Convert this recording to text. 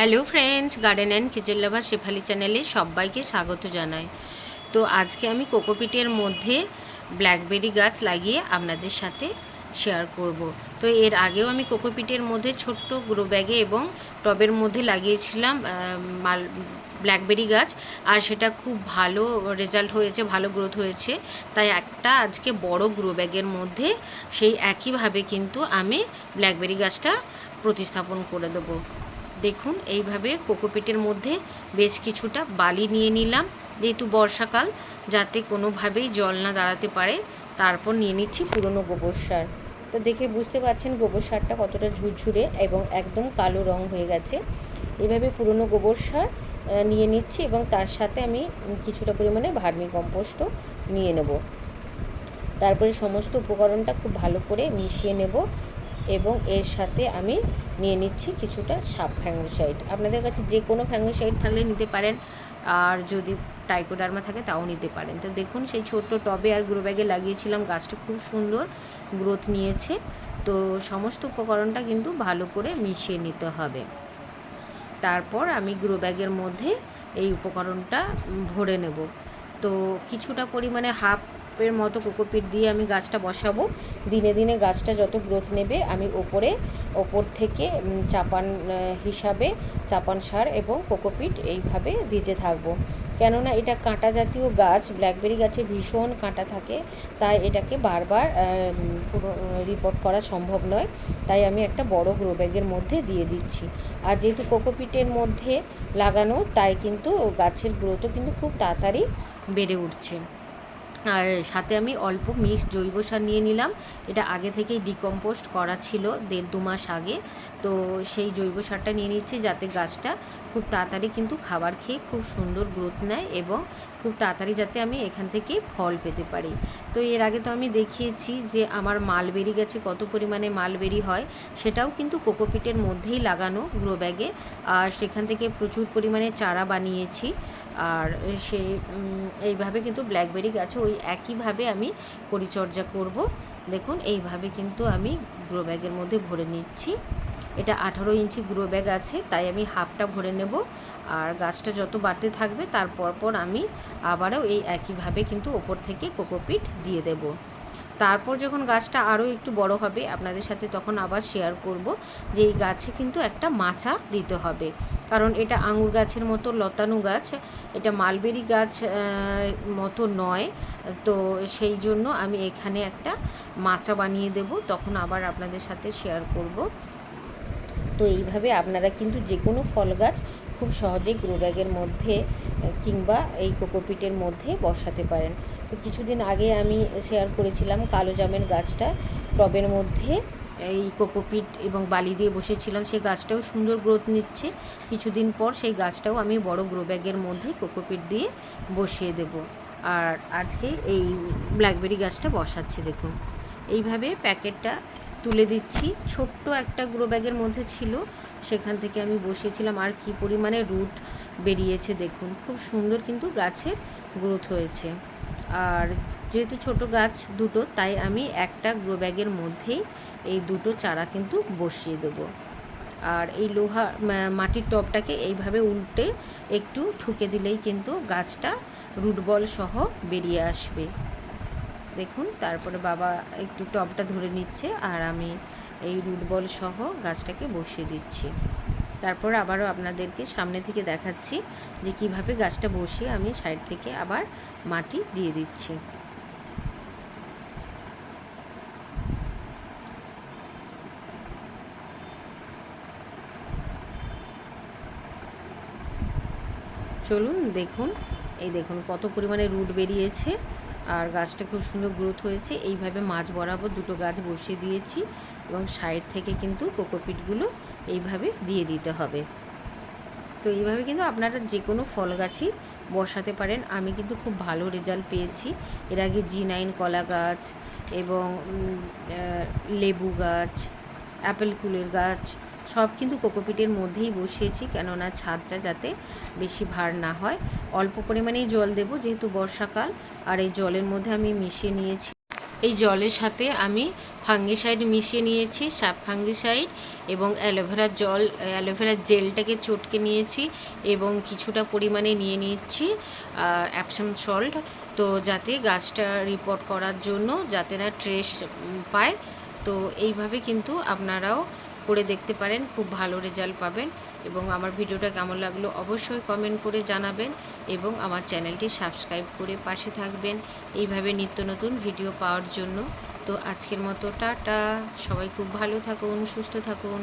Hello friends garden and kitchen lover Shefali চ্যানেলে সবাইকে স্বাগত জানাই। তো আজকে আমি কোকোপিটের মধ্যে ব্ল্যাকবেরি গাছ লাগিয়ে আপনাদের সাথে শেয়ার করব। তো এর আগেও আমি কোকোপিটের মধ্যে ছোট্ট গ্রো ব্যাগে এবং টবের মধ্যে লাগিয়েছিলাম মাল ব্ল্যাকবেরি গাছ, আর সেটা খুব ভালো রেজাল্ট হয়েছে, ভালো গ্রোথ হয়েছে। তাই একটা আজকে বড় গ্রো ব্যাগের মধ্যে সেই একইভাবে কিন্তু আমি ব্ল্যাকবেরি গাছটা প্রতিস্থাপন করে দেবো। দেখুন, এইভাবে কোকোপিটের মধ্যে বেশ কিছুটা বালি নিয়ে নিলাম। যেহেতু বর্ষাকাল, যাতে কোনোভাবেই জল না দাঁড়াতে পারে, তারপর নিয়ে নিচ্ছি পুরনো গোবর সার। তো দেখে বুঝতে পারছেন গোবর সারটা কতটা ঝুরঝুরে এবং একদম কালো রং হয়ে গেছে। এভাবে পুরনো গোবর সার নিয়ে নিচ্ছি এবং তার সাথে আমি কিছুটা পরিমাণে ভার্মি কম্পোস্টও নিয়ে নেব। তারপরে সমস্ত উপকরণটা খুব ভালো করে মিশিয়ে নেব। এবং এর সাথে আমি নিয়ে নিচ্ছি কিছুটা সাপ ফ্যাঙ্গিসাইড। আপনাদের কাছে যে কোনো ফ্যাঙ্গিসাইড থাকলে নিতে পারেন, আর যদি টাইকোডার্মা থাকে তাও নিতে পারেন। তো দেখুন, সেই ছোট্ট টবে আর গ্রো ব্যাগে লাগিয়েছিলাম, গাছটা খুব সুন্দর গ্রোথ নিয়েছে। তো সমস্ত উপকরণটা কিন্তু ভালো করে মিশিয়ে নিতে হবে। তারপর আমি গ্রো ব্যাগের মধ্যে এই উপকরণটা ভরে নেব। তো কিছুটা পরিমাণে হাফের মতো কোকোপিট দিয়ে আমি গাছটা বসাবো। দিনে দিনে গাছটা যত গ্রোথ নেবে, আমি ওপরে, ওপর থেকে চাপান হিসাবে চাপান সার এবং কোকোপিট এইভাবে দিতে থাকব। কেননা এটা কাঁটা জাতীয় গাছ ব্ল্যাকবেরি গাছে ভীষণ কাঁটা থাকে, তাই এটাকে বারবার রিপোর্ট করা সম্ভব নয়। তাই আমি একটা বড় গ্রো ব্যাগের মধ্যে দিয়ে দিচ্ছি। আর যেহেতু কোকোপিটের মধ্যে লাগানো, তাই কিন্তু গাছের গ্রোথও কিন্তু খুব তাড়াতাড়ি বেড়ে উঠছে। আর সাথে আমি অল্প মিক্স জৈব সার নিয়ে নিলাম। এটা আগে থেকেই ডিকম্পোস্ট করা ছিল দেড় দু মাস আগে। তো সেই জৈব সারটা নিয়ে নিচ্ছি যাতে গাছটা খুব তাড়াতাড়ি কিন্তু খাবার খেয়ে খুব সুন্দর গ্রোথ নেয় এবং খুব তাড়াতাড়ি যাতে আমি এখান থেকে ফল পেতে পারি। তো এর আগে তো আমি দেখিয়েছি যে আমার মালবেরি গাছে কত পরিমাণে মালবেরি হয় সেটাও কিন্তু কোকোপিটের মধ্যেই লাগানো গ্রো ব্যাগে আর সেখান থেকে প্রচুর পরিমাণে চারা বানিয়েছি। আর উম, এইভাবে কিন্তু ব্ল্যাকবেরি গাছে ওই একইভাবে আমি পরিচর্যা করব। দেখুন, এইভাবে কিন্তু আমি গ্রো ব্যাগের মধ্যে ভরে নিচ্ছি। এটা আঠারো ইঞ্চি গ্রো ব্যাগ আছে, তাই আমি হাফটা ভরে নেব। আর গাছটা যত বাড়তে থাকবে তারপর পর আমি আবারও এই একইভাবে কিন্তু ওপর থেকে কোকোপিট দিয়ে দেব। তারপর যখন গাছটা আরও একটু বড় হবে আপনাদের সাথে তখন আবার শেয়ার করব যে এই গাছে কিন্তু একটা মাচা দিতে হবে। কারণ এটা আঙুর গাছের মতো, লতানো গাছ, এটা মালবেরি গাছ মতো নয়। তো সেই জন্য আমি এখানে একটা মাচা বানিয়ে দেব, তখন আবার আপনাদের সাথে শেয়ার করব। তো এইভাবে আপনারা কিন্তু যে কোনো ফল গাছ খুব সহজেই গ্রো ব্যাগের মধ্যে কিংবা এই কোকোপিটের মধ্যে বসাতে পারেন। তো কিছুদিন আগে আমি শেয়ার করেছিলাম কালো জামের গাছটা। টবের মধ্যে এই কোকোপিট এবং বালি দিয়ে বসেছিলাম। সেই গাছটাও সুন্দর গ্রোথ নিচ্ছে। কিছুদিন পর সেই গাছটাও আমি বড় গ্রো ব্যাগের মধ্যে কোকোপিট দিয়ে বসিয়ে দেব। আর আজকে এই ব্ল্যাকবেরি গাছটা বসাচ্ছি, দেখুন। এইভাবে প্যাকেটটা তুলে দিচ্ছি। ছোট্ট একটা গ্রো ব্যাগের মধ্যে ছিল। সেখান থেকে আমি বসিয়েছিলাম আর কি পরিমাণে রুট বেরিয়েছে দেখুন। খুব সুন্দর কিন্তু গাছের গ্রোথ হয়েছে। আর যেহেতু ছোট গাছ দুটো, তাই আমি একটা গ্রো ব্যাগের মধ্যেই এই দুটো চারা কিন্তু বসিয়ে দেবো। আর এই লোহা মাটির টবটাকে এইভাবে উল্টে একটু ঠুকে দিলেই কিন্তু গাছটা রুট বল সহ বেরিয়ে আসবে। দেখুন, তারপরে বাবা একটু টবটা ধরে নিচ্ছে আর আমি এই রুট বল সহ গাছটাকে বসিয়ে দিচ্ছি। তারপর আবারও আপনাদেরকে সামনে থেকে দেখাচ্ছি যে কীভাবে গাছটা বসিয়ে আমি সাইড থেকে আবার মাটি দিয়ে দিচ্ছি। চলুন দেখুন, এই দেখুন কত পরিমাণে রুট বেরিয়েছে। আর গাছটা খুব সুন্দর গ্রোথ হয়েছে। এইভাবে মাছ বরাবর দুটো গাছ বসিয়ে দিয়েছি এবং সাইড থেকে কিন্তু কোকোপিটগুলো এইভাবে দিয়ে দিতে হবে। তো এইভাবে কিন্তু আপনারা যে কোনো ফল গাছই বসাতে পারেন। আমি কিন্তু খুব ভালো রেজাল্ট পেয়েছি। এর আগে জি নাইন কলা গাছ এবং লেবু গাছ অ্যাপেল কুলের গাছ সব কিন্তু কোকোপিটের মধ্যেই বসিয়েছি, কেননা ছাদটা যাতে বেশি ভার না হয়। অল্প পরিমাণেই জল দেব, যেহেতু বর্ষাকাল, আর এই জলের মধ্যে আমি মিশিয়ে নিয়েছি। এই জলের সাথে আমি ফাঙ্গিসাইড মিশিয়ে নিয়েছি সাপ ফাঙ্গিসাইড এবং অ্যালোভেরার জল অ্যালোভেরার জেলটাকে চটকে নিয়েছি এবং কিছুটা পরিমাণে নিয়ে নিচ্ছি অ্যাপসাম সল্ট তো যাতে গাছটা রিপোর্ট করার জন্য যাতে না ট্রেস পায়। তো এইভাবে কিন্তু আপনারাও করে দেখতে পারেন, খুব ভালো রেজাল্ট পাবেন এবং আমার ভিডিওটা কেমন লাগল অবশ্যই কমেন্ট করে জানাবেন এবং আমার চ্যানেলটি সাবস্ক্রাইব করে পাশে থাকবেন। এইভাবে নিত্য নতুন ভিডিও পাওয়ার জন্য। তো আজকের মতো টাটা, সবাই খুব ভালো থাকুন, সুস্থ থাকুন।